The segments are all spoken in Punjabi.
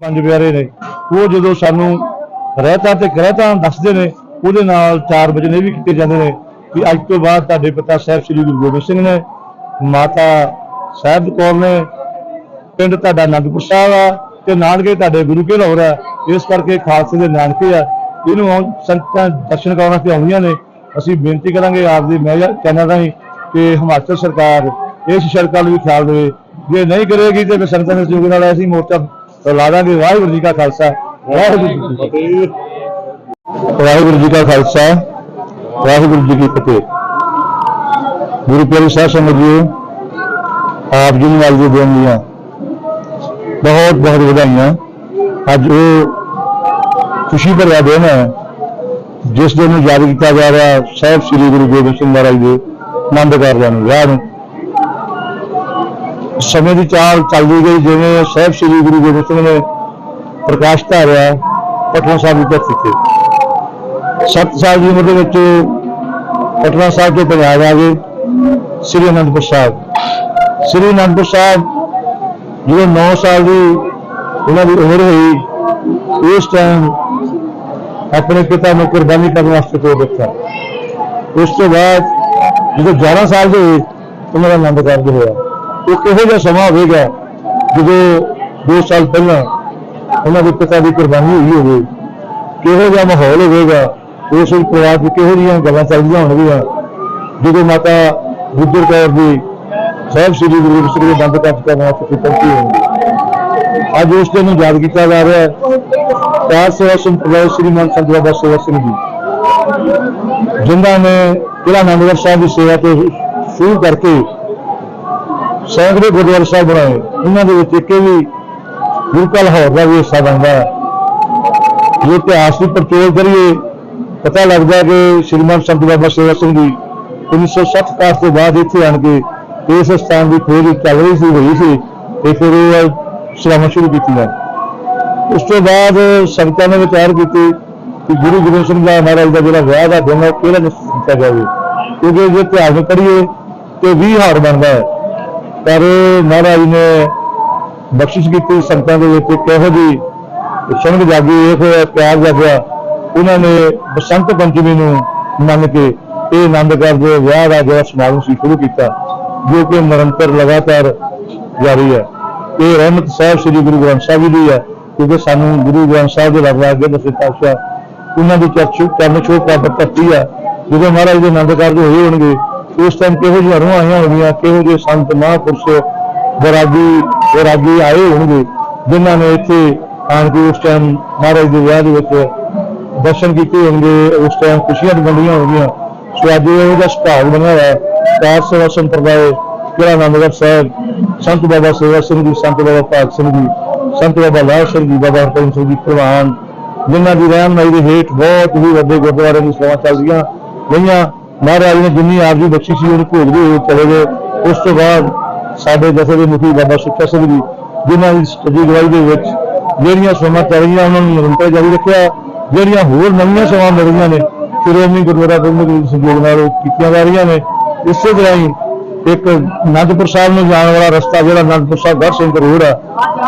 ਪੰਜ ਪਿਆਰੇ ਨੇ। ਉਹ ਜਦੋਂ ਸਾਨੂੰ ਰਹਿਤਾ ਤੇ ਗ੍ਰਹਿਤਾ ਦੱਸਦੇ ਨੇ, ਉਹਦੇ ਨਾਲ ਚਾਰ ਵਜਨ ਇਹ ਵੀ ਕੀਤੇ ਜਾਂਦੇ ਨੇ ਕਿ ਅੱਜ ਤੋਂ ਬਾਅਦ ਤੁਹਾਡੇ ਪਿਤਾ ਸਾਹਿਬ ਸ੍ਰੀ ਗੁਰੂ ਗੋਬਿੰਦ ਸਿੰਘ ਨੇ, ਮਾਤਾ ਸਾਹਿਬ ਕੌਰ ਨੇ, ਪਿੰਡ ਤੁਹਾਡਾ ਅਨੰਦਪੁਰ ਸਾਹਿਬ ਆ ਤੇ ਨਾਨਕੇ ਤੁਹਾਡੇ ਗੁਰੂ ਕੇ ਲਾਹੌਰ ਆ। ਇਸ ਕਰਕੇ ਖਾਲਸੇ ਦੇ ਨਾਨਕੇ ਆ। ਇਹਨੂੰ ਆਉਣ- ਸੰਗਤਾਂ ਦਰਸ਼ਨ ਕਰਨ ਵਾਸਤੇ ਆਉਂਦੀਆਂ ਨੇ। ਅਸੀਂ ਬੇਨਤੀ ਕਰਾਂਗੇ ਆਪ ਦੀ ਮੈਂ ਚੈਨਲ ਰਾਹੀਂ ਕਿ ਹਿਮਾਚਲ ਸਰਕਾਰ ਇਸ ਸੜਕ ਵੱਲ ਵੀ ਖਿਆਲ ਦੇਵੇ। ਜੇ ਨਹੀਂ ਕਰੇਗੀ ਤੇ ਫਿਰ ਸੰਗਤਾਂ ਦੇ ਸਹਿਯੋਗ ਨਾਲ ਅਸੀਂ ਮੋਰਚਾ ਲਾ ਦਾਂਗੇ ਵਾਹਿਗੁਰੂ ਜੀ ਕਾ ਖਾਲਸਾ ਵਾਹਿਗੁਰੂ ਜੀ ਕੀ ਫਤਿਹ ਵਾਹਿਗੁਰੂ ਜੀ ਕਾ ਖਾਲਸਾ ਵਾਹਿਗੁਰੂ ਜੀ ਕੀ ਫਤਿਹ ਗੁਰੂ ਪਿਆਰੇ ਸਾਹਿਬ ਸੰਗਤ ਜੀ ਆਪ ਜੀ ਨੂੰ ਅੱਜ ਦੇ ਦਿਨ ਦੀਆਂ ਬਹੁਤ ਬਹੁਤ ਵਧਾਈਆਂ ਅੱਜ ਉਹ ਖੁਸ਼ੀ ਭਰਿਆ ਦਿਨ ਹੈ ਜਿਸ ਦਿਨ ਨੂੰ ਯਾਦ ਕੀਤਾ ਜਾ ਰਿਹਾ ਸਾਹਿਬ ਸ੍ਰੀ ਗੁਰੂ ਗੋਬਿੰਦ ਸਿੰਘ ਮਹਾਰਾਜ ਦੇ ਆਨੰਦ ਕਾਰਜਾਂ ਨੂੰ ਵਿਆਹ ਨੂੰ ਸਮੇਂ ਦੀ ਚਾਲ ਚੱਲਦੀ ਗਈ, ਜਿਵੇਂ ਸਾਹਿਬ ਸ੍ਰੀ ਗੁਰੂ ਗੋਬਿੰਦ ਸਿੰਘ ਨੇ ਪ੍ਰਕਾਸ਼ ਧਾਰਿਆ, ਪਟਨਾ ਸਾਹਿਬ ਦੀ ਧਰਤੀ ਤੇ। ਸੱਤ ਸਾਲ ਦੀ ਉਮਰ ਦੇ ਵਿੱਚ ਪਟਨਾ ਸਾਹਿਬ ਤੋਂ ਪੰਜਾਬ ਆ ਗਏ, ਸ੍ਰੀ ਅਨੰਦਪੁਰ ਸਾਹਿਬ। ਸ੍ਰੀ ਅਨੰਦਪੁਰ ਸਾਹਿਬ ਜਦੋਂ 9 ਸਾਲ ਦੀ ਉਹਨਾਂ ਦੀ ਉਮਰ ਹੋਈ, ਉਸ ਟਾਈਮ ਆਪਣੇ ਪਿਤਾ ਨੂੰ ਕੁਰਬਾਨੀ ਕਰਨ ਵਾਸਤੇ ਤੋਰ ਦਿੱਤਾ ਉਸ ਤੋਂ ਬਾਅਦ ਜਦੋਂ 11 ਸਾਲ ਦੇ ਹੋਏ, ਉਹਨਾਂ ਦਾ ਆਨੰਦ ਕਾਰਜ ਹੋਇਆ। ਉਹ ਕਿਹੋ ਜਿਹਾ ਸਮਾਂ ਹੋਵੇਗਾ ਜਦੋਂ 2 ਸਾਲ ਪਹਿਲਾਂ ਉਹਨਾਂ ਦੇ ਪਿਤਾ ਦੀ ਕੁਰਬਾਨੀ ਹੋਈ ਹੋਵੇ? ਕਿਹੋ ਜਿਹਾ ਮਾਹੌਲ ਹੋਵੇਗਾ? ਉਸ ਵਿੱਚ ਪਰਿਵਾਰ ਵਿੱਚ ਕਿਹੋ ਜਿਹੀਆਂ ਗੱਲਾਂ ਚੱਲਦੀਆਂ ਹੋਣਗੀਆਂ? ਜਦੋਂ ਮਾਤਾ ਗੁੱਜਰ ਕੌਰ ਦੀ ਸਾਹਿਬ ਸ੍ਰੀ ਗੁਰੂ ਗੋਬਿੰਦ ਸਿੰਘ ਦੇ ਦੰਦ ਕੱਟ ਕਰਨ ਵਾਸਤੇ ਪਹੁੰਚੀ ਹੋਣਗੀ ਅੱਜ ਉਸ ਦਿਨ ਨੂੰ ਯਾਦ ਕੀਤਾ ਜਾ ਰਿਹਾ ਹੈ। ਕਾਰ ਸੇਵਾ ਸੰਪਰਦਾਇ ਸ੍ਰੀਮਾਨ ਸੰਤ ਬਾਬਾ ਸੇਵਾ ਸਿੰਘ ਜੀ, ਜਿਨ੍ਹਾਂ ਨੇ ਕਿਲਾ ਆਨੰਦਗੜ੍ਹ ਸਾਹਿਬ ਦੀ ਸੇਵਾ ਤੋਂ ਸ਼ੁਰੂ ਕਰਕੇ ਸੈਂਕੜੇ ਗੁਰਦੁਆਰਾ ਸਾਹਿਬ ਬਣਾਏ। ਉਹਨਾਂ ਦੇ ਵਿੱਚ ਇੱਕ ਵੀ ਗੁਰੂ ਕਾ ਲਾਹੌਰ ਦਾ ਵੀ ਹਿੱਸਾ ਬਣਦਾ ਹੈ। ਜੇ ਇਤਿਹਾਸ ਦੀ ਪੜਚੋਲ ਕਰੀਏ ਪਤਾ ਲੱਗਦਾ ਕਿ ਸ਼੍ਰੀਮਾਨ ਸੰਤ ਬਾਬਾ ਸੇਵਾ ਸਿੰਘ ਜੀ 1960 ਕਾਸ ਤੋਂ ਬਾਅਦ ਇੱਥੇ ਆਣ ਕੇ ਇਸ ਸਥਾਨ ਦੀ ਖੋਜ ਚੱਲ ਰਹੀ ਸੀ, ਹੋਈ ਸੀ ਤੇ ਫਿਰ ਉਹ ਸਲਾਮਾਂ ਸ਼ੁਰੂ ਕੀਤੀਆਂ। ਉਸ ਤੋਂ ਬਾਅਦ ਸੰਗਤਾਂ ਨੇ ਵਿਚਾਰ ਕੀਤੀ ਕਿ ਗੁਰੂ ਗੋਬਿੰਦ ਸਿੰਘ ਜੀ ਮਹਾਰਾਜ ਦਾ ਜਿਹੜਾ ਵਿਆਹ ਦਾ ਦਿਨ ਹੈ, ਉਹ ਕਿਹੜਾ ਨਿਸ਼ਚਿਤ ਕੀਤਾ ਜਾਵੇ? ਕਿਉਂਕਿ ਜੇ ਇਤਿਹਾਸ ਨੂੰ ਪੜ੍ਹੀਏ ਤੇ 20 ਹਾੜ ਬਣਦਾ ਹੈ। ਪਰ ਮਹਾਰਾਜ ਨੇ ਬਖਸ਼ਿਸ਼ ਕੀਤੀ ਸੰਗਤਾਂ ਦੇ ਵਿੱਚ ਕਿਹੋ ਜੀ ਸੰਗ ਜਾਗੀ, ਇਹ ਹੋਇਆ ਪਿਆਰ ਜਾਗਿਆ। ਉਹਨਾਂ ਨੇ ਬਸੰਤ ਪੰਚਮੀ ਨੂੰ ਮੰਨ ਕੇ ਇਹ ਆਨੰਦ ਕਰਦੇ ਵਿਆਹ ਦਾ ਜਿਹੜਾ ਸਮਾਗਮ ਸੀ ਸ਼ੁਰੂ ਕੀਤਾ, ਜੋ ਕਿ ਨਿਰੰਤਰ ਲਗਾਤਾਰ ਜਾਰੀ ਹੈ। ਇਹ ਰਹਿਮਤ ਸਾਹਿਬ ਸ੍ਰੀ ਗੁਰੂ ਗ੍ਰੰਥ ਸਾਹਿਬ ਜੀ ਦੀ ਹੈ, ਕਿਉਂਕਿ ਸਾਨੂੰ ਗੁਰੂ ਗ੍ਰੰਥ ਸਾਹਿਬ ਦੇ ਰੱਬ ਅੱਗੇ ਦੱਸੇ ਪਾਤਸ਼ਾਹ, ਉਹਨਾਂ ਦੀ ਚਰਚ ਚਰਨ ਛੋਹ ਪ੍ਰਾਪਤ ਕਰਤੀ ਹੈ ਜਦੋਂ ਮਹਾਰਾਜ ਦੇ ਆਨੰਦ ਕਾਰਜ ਹੋਏ ਹੋਣਗੇ ਉਸ ਟਾਈਮ ਕਿਹੋ ਜਿਹੀਆਂ ਰੂਹਾਂ ਆਈਆਂ ਹੋਣਗੀਆਂ, ਕਿਹੋ ਜਿਹੇ ਸੰਤ ਮਹਾਂਪੁਰਸ਼ ਵੈਰਾਗੀ ਵੈਰਾਗੀ ਆਏ ਹੋਣਗੇ, ਜਿਨ੍ਹਾਂ ਨੇ ਇੱਥੇ ਆਣ ਕੇ ਉਸ ਟਾਈਮ ਮਹਾਰਾਜ ਦੇ ਵਿਆਹ ਦੇ ਵਿੱਚ ਦਰਸ਼ਨ ਕੀਤੇ ਹੋਣਗੇ, ਉਸ ਟਾਈਮ ਖੁਸ਼ੀਆਂ ਵੰਡੀਆਂ ਹੋਣਗੀਆਂ। ਸੋ ਅੱਜ ਇਹੋ ਜਿਹਾ ਸੁਭਾਗ ਬਣਿਆ ਹੋਇਆ ਹੈ। ਕਾਰ ਸੇਵਾ ਸੰਪਰਦਾਇ, ਕਿਹੜਾ ਆਨੰਦਗੜ੍ਹ ਸਾਹਿਬ ਸੰਤ ਬਾਬਾ ਸੇਵਾ ਸਿੰਘ ਜੀ, ਸੰਤ ਬਾਬਾ ਭਾਗ ਸਿੰਘ ਜੀ, ਸੰਤ ਬਾਬਾ ਲਾਲ ਸਿੰਘ ਜੀ, ਬਾਬਾ ਹਰਪ੍ਰੀਤ ਸਿੰਘ ਜੀ ਪ੍ਰਵਾਨ, ਜਿਨ੍ਹਾਂ ਦੀ ਰਹਿਨਮਾਈ ਦੇ ਹੇਠ ਬਹੁਤ ਹੀ ਵੱਡੇ ਗੁਰਦੁਆਰੇ ਦੀ ਸੇਵਾ ਚੱਲਦੀਆਂ ਰਹੀਆਂ। ਮਹਾਰਾਜ ਨੇ ਜਿੰਨੀ ਆਪ ਜੀ ਬਖਸ਼ੀ ਸੀ, ਉਹਨੂੰ ਭੋਗਦੇ ਹੋਏ ਚਲੇ ਗਏ। ਉਸ ਤੋਂ ਬਾਅਦ ਸਾਡੇ ਜਥੇ ਦੇ ਮੁਖੀ ਬਾਬਾ ਸੁੱਚਾ ਸਿੰਘ ਜੀ, ਜਿਨ੍ਹਾਂ ਦੀ ਸੱਜੀ ਗਵਾਹੀ ਦੇ ਵਿੱਚ ਜਿਹੜੀਆਂ ਸਮਾਂ ਚੱਲ ਰਹੀਆਂ, ਉਹਨਾਂ ਨੂੰ ਨਿਰੰਤਰ ਜਾਰੀ ਰੱਖਿਆ। ਜਿਹੜੀਆਂ ਹੋਰ ਨਵੀਆਂ ਸਮਾਂ ਮਿਲ ਰਹੀਆਂ ਨੇ, ਸ਼੍ਰੋਮਣੀ ਗੁਰਦੁਆਰਾ ਪ੍ਰਬੰਧਕ ਦੇ ਸਹਿਯੋਗ ਨਾਲ ਉਹ ਕੀਤੀਆਂ ਜਾ ਰਹੀਆਂ ਨੇ। ਇਸੇ ਤਰ੍ਹਾਂ ਹੀ ਇੱਕ ਅਨੰਦਪੁਰ ਸਾਹਿਬ ਨੂੰ ਜਾਣ ਵਾਲਾ ਰਸਤਾ, ਜਿਹੜਾ ਅਨੰਦਪੁਰ ਸਾਹਿਬ ਗੜ ਸਿੰਘ ਰੋਡ ਆ,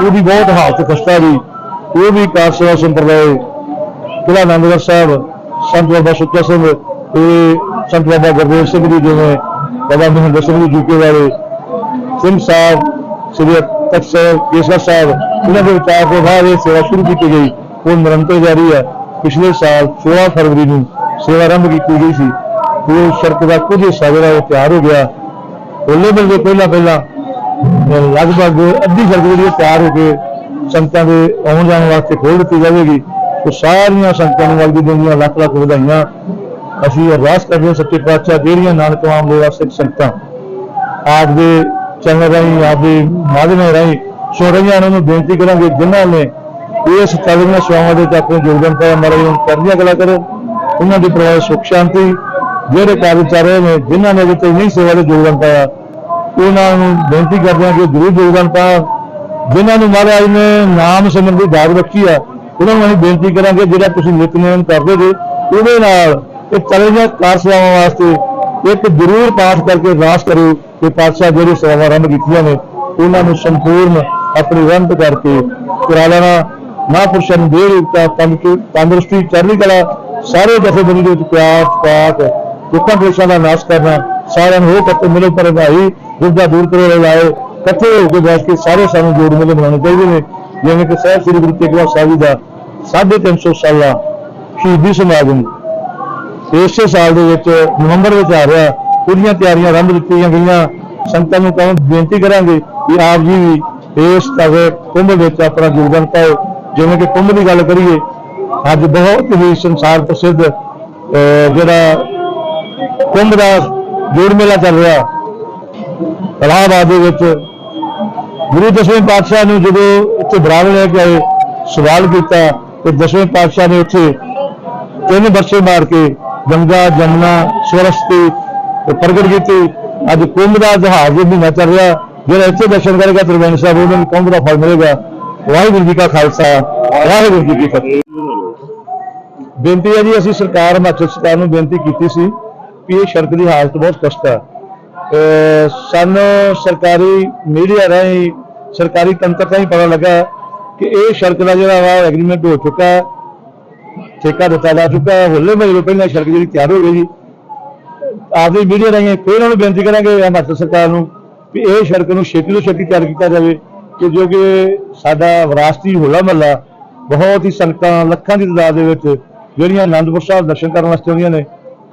ਉਹਦੀ ਬਹੁਤ ਹਾਲਤ ਖਸਤਾ ਦੀ ਉਹ ਵੀ ਕਾਰ ਸੇਵਾ ਸੰਪਰਦਾਇ ਕਿਲਾ ਆਨੰਦਗੜ੍ਹ ਸਾਹਿਬ, ਸੰਤ ਬਾਬਾ ਸੁੱਚਾ ਸਿੰਘ ਤੇ ਸੰਤ ਬਾਬਾ ਗੁਰਦੇਵ ਸਿੰਘ ਜੀ ਜਿਵੇਂ ਬਾਬਾ ਮਹਿੰਦਰ ਸਿੰਘ ਜੀ ਜੂਕੇ ਵਾਲੇ, ਸਿੰਘ ਸਾਹਿਬ, ਸ੍ਰੀ ਤਖਤ ਸਾਹਿਬ ਕੇਸਗੜ੍ਹ ਸਾਹਿਬ, ਇਹਨਾਂ ਦੇ ਵਿਚਾਰ ਤੋਂ ਬਾਅਦ ਇਹ ਸੇਵਾ ਸ਼ੁਰੂ ਕੀਤੀ ਗਈ। ਉਹ ਨਿਰੰਤਰ ਜਾਰੀ ਹੈ। ਪਿਛਲੇ ਸਾਲ 16 ਫਰਵਰੀ ਨੂੰ ਸੇਵਾ ਆਰੰਭ ਕੀਤੀ ਗਈ ਸੀ। ਉਹ ਸੜਕ ਦਾ ਕੁਝ ਹਿੱਸਾ ਜਿਹੜਾ ਉਹ ਤਿਆਰ ਹੋ ਗਿਆ। ਹੋਲੇ ਮਿਲਦੇ ਪਹਿਲਾਂ ਪਹਿਲਾਂ ਲਗਭਗ ਅੱਧੀ ਸੜਕ ਜਿਹੜੀ ਉਹ ਤਿਆਰ ਹੋ ਕੇ ਸੰਗਤਾਂ ਦੇ ਆਉਣ ਜਾਣ ਵਾਸਤੇ ਖੋਲ ਦਿੱਤੀ ਜਾਵੇਗੀ। ਉਹ ਸਾਰੀਆਂ ਸੰਗਤਾਂ ਨੂੰ ਵਲਦੀ ਦੀਆਂ ਲੱਖ ਲੱਖ ਵਧਾਈਆਂ। ਅਸੀਂ ਅਰਦਾਸ ਕਰਦੇ ਹਾਂ ਸੱਚੇ ਪਾਤਸ਼ਾਹ ਜਿਹੜੀਆਂ ਨਾਨਕ ਨਾਮ ਦੇ ਸਿੱਖ ਸੰਗਤਾਂ, ਆਪ ਦੇ ਚੈਨਲ ਰਾਹੀਂ, ਆਪ ਦੇ ਮਾਧਿਅਮ ਰਾਹੀਂ ਸੁਣ ਰਹੀਆਂ ਉਹਨਾਂ ਨੂੰ ਬੇਨਤੀ ਕਰਾਂਗੇ, ਜਿਨ੍ਹਾਂ ਨੇ ਇਸ ਚੱਲਦੀਆਂ ਸੇਵਾਵਾਂ ਦੇ ਵਿੱਚ ਆਪਣੇ ਯੋਗਦਾਨ ਪਾਇਆ ਮਾਰੇ ਨੂੰ ਕਰਦੀਆਂ ਗੱਲਾਂ ਕਰੋ, ਉਹਨਾਂ ਦੀ ਪਰਿਵਾਰ ਸੁਖ, ਸ਼ਾਂਤੀ, ਜਿਹੜੇ ਕਾਰਜ ਚੱਲ ਰਹੇ ਨੇ, ਜਿਨ੍ਹਾਂ ਨੇ ਅਜੇ ਤੱਕ ਨਹੀਂ ਸੇਵਾ ਦੇ ਯੋਗਦਾਨ ਪਾਇਆ, ਉਹਨਾਂ ਨੂੰ ਬੇਨਤੀ ਕਰਦੇ ਹਾਂ ਕਿ ਜ਼ਰੂਰ ਯੋਗਦਾਨ ਪਾਇਆ ਜਿਨ੍ਹਾਂ ਨੂੰ ਮਹਾਰਾਜ ਨੇ ਨਾਮ ਸਿਮਰਨ ਦੀ ਦਾਤ ਰੱਖੀ ਆ, ਉਹਨਾਂ ਨੂੰ ਅਸੀਂ ਬੇਨਤੀ ਕਰਾਂਗੇ, ਜਿਹੜਾ ਤੁਸੀਂ ਨਿਤਨੇਮ ਕਰਦੇ ਜੇ, ਉਹਦੇ ਨਾਲ ਇਹ ਚੱਲਦੀਆਂ ਕਾਰ ਸੇਵਾਵਾਂ ਵਾਸਤੇ। ਇੱਕ ਜ਼ਰੂਰ ਪਾਠ ਕਰਕੇ ਅਰਦਾਸ ਕਰੋ ਕਿ ਪਾਤਸ਼ਾਹ ਜਿਹੜੇ ਸੇਵਾਵਾਂ ਆਰੰਭ ਕੀਤੀਆਂ ਨੇ, ਉਹਨਾਂ ਨੂੰ ਸੰਪੂਰਨ ਆਪਣੀ ਰਹਿਮਤ ਕਰਕੇ ਕਰਾ ਲੈਣਾ ਮਹਾਂਪੁਰਸ਼ਾਂ ਨੂੰ ਦੇ ਰੂਪਤਾ ਤੰਦਰੁਸਤੀ, ਚੜ੍ਹਦੀ ਕਲਾ, ਸਾਰੇ ਜਥੇਬੰਦੀ ਦੇ ਵਿੱਚ ਪਿਆਰ ਪਾਕ ਦੁੱਖਾਂ ਕਲੇਸ਼ਾਂ ਦਾ ਨਾਸ਼ ਕਰਨਾ, ਸਾਰਿਆਂ ਨੂੰ ਹੋ ਕੱਤੇ ਮਿਲੋ ਪਰ ਭਾਈ ਦੁੱਖਾ ਦੂਰ ਕਰੋ ਲਾਏ ਇਕੱਠੇ ਹੋ ਕੇ ਬੈਠ ਕੇ ਸਾਰੇ ਸਾਨੂੰ ਜੋੜ ਮੇਲੇ ਬਣਾਉਣੇ ਚਾਹੀਦੇ ਨੇ। ਜਿਵੇਂ ਕਿ ਸਾਹਿਬ ਸ੍ਰੀ ਗੁਰੂ ਤੇਗ ਬਹਾਦਰ ਸਾਹਿਬ ਜੀ ਦਾ 350 ਸਾਲਾ ਸ਼ਹੀਦੀ ਸਮਾਗਮ ਇਸੇ ਸਾਲ ਦੇ ਵਿੱਚ, ਨਵੰਬਰ ਵਿੱਚ ਆ ਰਿਹਾ ਉਹਦੀਆਂ ਤਿਆਰੀਆਂ ਆਰੰਭ ਦਿੱਤੀਆਂ ਗਈਆਂ। ਸੰਤਾਂ ਨੂੰ ਕਹਾਂ, ਬੇਨਤੀ ਕਰਾਂਗੇ ਕਿ ਆਪ ਜੀ ਵੀ ਇਸ ਤਵੇ ਕੁੰਭ ਵਿੱਚ ਆਪਣਾ ਯੋਗਦਾਨ ਪਾਓ। ਜਿਵੇਂ ਕਿ ਕੁੰਭ ਦੀ ਗੱਲ ਕਰੀਏ, ਅੱਜ ਬਹੁਤ ਹੀ ਸੰਸਾਰ ਪ੍ਰਸਿੱਧ ਜਿਹੜਾ ਕੁੰਭ ਦਾ ਜੋੜ ਮੇਲਾ ਚੱਲ ਰਿਹਾ। ਇਲਾਹਾਬਾਦ ਦੇ ਵਿੱਚ ਗੁਰੂ ਦਸਵੇਂ ਪਾਤਸ਼ਾਹ ਨੂੰ ਜਦੋਂ ਇੱਥੇ ਬਰਾਬਰ ਲੈ ਕੇ ਆਏ, ਸਵਾਲ ਕੀਤਾ ਤੇ ਦਸਵੇਂ ਪਾਤਸ਼ਾਹ ਨੇ ਉੱਥੇ ਤਿੰਨ ਬਰਸੇ ਮਾਰ ਕੇ ਗੰਗਾ, ਜਮਨਾ ਸਰਸਵਤੀ ਪ੍ਰਗਟ ਕੀਤੀ। ਅੱਜ ਕੁੰਭ ਦਾ ਜਹਾਜ਼ ਵੀ ਮਹੀਨਾ ਚੱਲ ਰਿਹਾ। ਜਿਹੜਾ ਇੱਥੇ ਦਰਸ਼ਨ ਕਰੇਗਾ ਤ੍ਰਿਵੇਣੀ ਸਾਹਿਬ, ਉਹਨਾਂ ਨੂੰ ਕੁੰਭ ਦਾ ਫਲ ਮਿਲੇਗਾ। ਵਾਹਿਗੁਰੂ ਜੀ ਕਾ ਖਾਲਸਾ, ਵਾਹਿਗੁਰੂ ਜੀ ਕੀ ਫਤਿਹ। ਬੇਨਤੀ ਹੈ ਜੀ, ਅਸੀਂ ਸਰਕਾਰ ਹਿਮਾਚਲ ਸਰਕਾਰ ਨੂੰ ਬੇਨਤੀ ਕੀਤੀ ਸੀ ਕਿ ਇਹ ਸੜਕ ਦੀ ਹਾਲਤ ਬਹੁਤ ਕਸ਼ਟ ਹੈ ਸਾਨੂੰ ਸਰਕਾਰੀ ਮੀਡੀਆ ਰਾਹੀਂ, ਸਰਕਾਰੀ ਤੰਤਰ ਰਾਹੀਂ ਪਤਾ ਲੱਗਾ ਕਿ ਇਹ ਸੜਕ ਦਾ ਜਿਹੜਾ ਵਾ ਐਗਰੀਮੈਂਟ ਹੋ ਚੁੱਕਾ। ਹੈ ਠੇਕਾ ਦਿੱਤਾ ਜਾ ਚੁੱਕਾ ਹੈ। ਹੋਲੇ ਮਹੱਲੇ ਪਹਿਲਾਂ ਸੜਕ ਜਿਹੜੀ ਤਿਆਰ ਹੋ ਗਈ ਜੀ ਆਪਦੀ ਮੀਡੀਆ ਰਾਹੀਂ ਫਿਰ ਉਹਨਾਂ ਨੂੰ ਬੇਨਤੀ ਕਰਾਂਗੇ ਹਿਮਾਚਲ ਸਰਕਾਰ ਨੂੰ ਵੀ ਇਹ ਸੜਕ ਨੂੰ ਛੇਤੀ ਤੋਂ ਛੇਤੀ ਤਿਆਰ ਕੀਤਾ ਜਾਵੇ ਕਿ ਜੋ ਕਿ ਸਾਡਾ ਵਿਰਾਸਤੀ ਹੋਲਾ ਮਹੱਲਾ ਬਹੁਤ ਹੀ ਸੰਗਤਾਂ ਲੱਖਾਂ ਦੀ ਤਾਦਾਦ ਦੇ ਵਿੱਚ ਜਿਹੜੀਆਂ ਆਨੰਦਪੁਰ ਸਾਹਿਬ ਦਰਸ਼ਨ ਕਰਨ ਵਾਸਤੇ ਆਉਂਦੀਆਂ ਨੇ,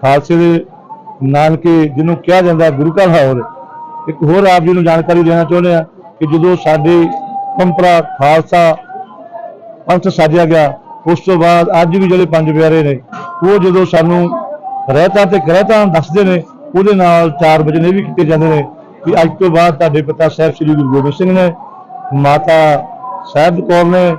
ਖਾਲਸੇ ਦੇ ਨਾਨਕੇ ਜਿਹਨੂੰ ਕਿਹਾ ਜਾਂਦਾ ਗੁਰੂ ਘਰ ਹਾਲ ਇੱਕ ਹੋਰ ਆਪ ਜੀ ਨੂੰ ਜਾਣਕਾਰੀ ਦੇਣਾ ਚਾਹੁੰਦੇ ਆ ਕਿ ਜਦੋਂ ਸਾਡੇ ਪੰਪਰਾ ਖਾਲਸਾ ਪੰਥ ਸਾਜਿਆ ਗਿਆ ਉਸ ਤੋਂ ਬਾਅਦ ਅੱਜ ਵੀ ਜਿਹੜੇ ਪੰਜ ਪਿਆਰੇ ਨੇ, ਉਹ ਜਦੋਂ ਸਾਨੂੰ ਰਹਿਤਾਂ ਤੇ ਗ੍ਰਹਿਤਾਂ ਦੱਸਦੇ ਨੇ, ਉਹਦੇ ਨਾਲ ਚਾਰ ਵਜਨ ਇਹ ਵੀ ਕੀਤੇ ਜਾਂਦੇ ਨੇ ਕਿ ਅੱਜ ਤੋਂ ਬਾਅਦ ਤੁਹਾਡੇ ਪਿਤਾ ਸਾਹਿਬ ਸ੍ਰੀ ਗੁਰੂ ਗੋਬਿੰਦ ਸਿੰਘ ਨੇ, ਮਾਤਾ ਸਾਹਿਬ ਕੌਰ ਨੇ,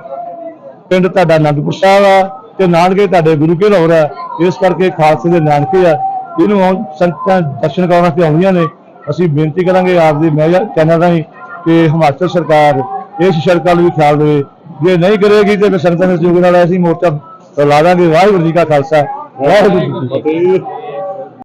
ਪਿੰਡ ਤੁਹਾਡਾ ਅਨੰਦਪੁਰ ਸਾਹਿਬ ਆ ਤੇ ਨਾਨਕੇ ਤੁਹਾਡੇ ਗੁਰੂ ਕੇ ਲਾਹੌਰ ਆ, ਇਸ ਕਰਕੇ ਖਾਲਸੇ ਦੇ ਨਾਨਕੇ ਆ। ਇਹਨੂੰ ਹੁਣ ਸੰਗਤਾਂ ਦਰਸ਼ਨ ਕਰਨ ਵਾਸਤੇ ਆਉਂਦੀਆਂ ਨੇ। ਅਸੀਂ ਬੇਨਤੀ ਕਰਾਂਗੇ ਆਪ ਦੀ ਮੈਂ ਚੈਨਲ ਰਾਹੀਂ ਕਿ ਹਿਮਾਚਲ ਸਰਕਾਰ ਇਸ ਸੜਕਾਂ ਨੂੰ ਵੀ ਖਿਆਲ ਦੇਵੇ। ਜੇ ਨਹੀਂ ਕਰੇਗੀ ਤੇ ਫਿਰ ਸੰਗਤਾਂ ਦੇ ਸਹਿਯੋਗ ਨਾਲ ਅਸੀਂ ਮੋਰਚਾ ਲਾ ਦਾਂਗੇ। ਵਾਹਿਗੁਰੂ ਜੀ ਕਾ ਖਾਲਸਾ। ਵਾਹਿਗੁਰੂ ਜੀ ਕੀ ਫਤਿਹ।